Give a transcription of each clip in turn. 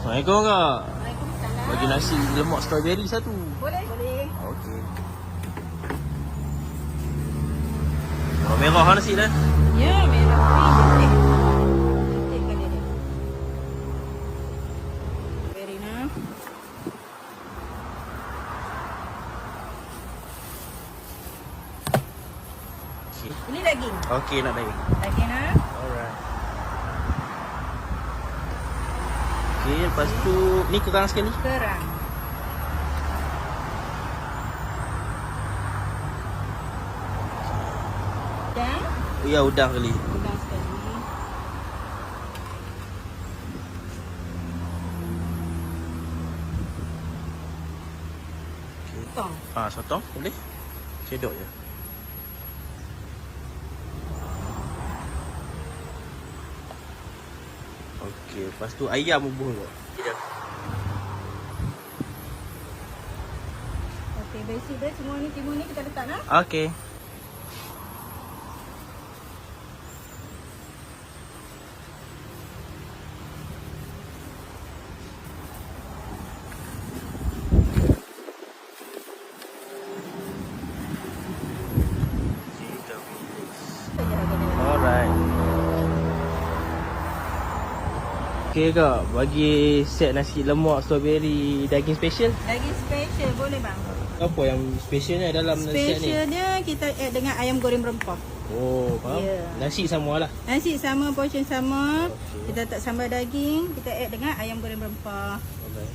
Assalamualaikum kak. Waalaikumsalam. Bagi nasi lemak strawberry satu. Boleh? Boleh. Okey. Warna merah lah nasi dah. Ya, merah nice. Okey. Ini daging. Okey nak daging. Daging ah. Alright. Okey, lepas tu ni kurang sekali. Kerang. Dan Ya udang kali. udang sekali. Okey. Tong. Ah, sotong boleh? Cedok je. Okey, lepas tu ayam bubuh kak. Tidak. Okey, basic dia semua ni timun ni kita letak nah. Okey. Saja harga dia. Alright. Okey kak, bagi set nasi lemak strawberry daging special. Daging special boleh bang. Apa yang specialnya dalam nasi ni? Specialnya kita add dengan ayam goreng berempah. Oh, faham. Ya. Nasi sama lah. Nasi sama, portion sama. Okey. Kita tak sambal daging, kita add dengan ayam goreng berempah. Alright.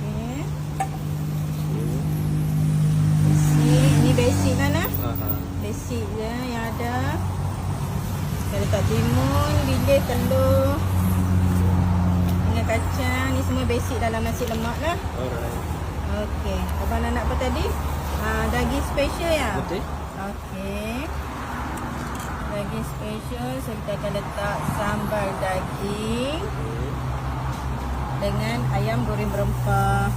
Okey. Basic, basic lah. Aha. Basic je yang ada. Kita letak timun, bilis, telur. Dengan kacang. Ni semua basic dalam nasi lemak lah. Alright. Okey. Abang nak apa tadi? Ah, daging special ya? Betul? Okey. Daging special. So kita akan letak sambal daging Okey. dengan ayam goreng berempah.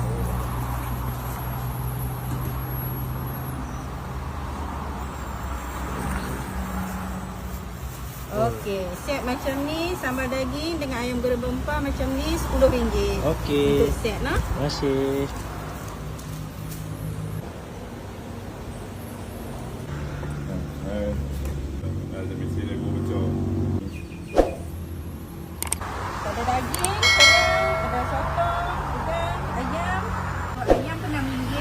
Okey, set macam ni sambal daging dengan ayam goreng berempah macam ni RM10. Okey. Untuk set nah. Terima kasih. Nej, nej, det finns inga goda Ada daging, telur, ada sotong, udang, ayam. Kalau ayam tu RM6.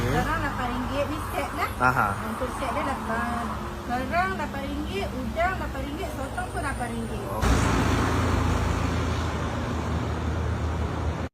Okey. Kerang RM8. Ni set lah. Aha. Untuk set dia 8. Kerang RM8, udang RM8, sotong pun RM8. Okey.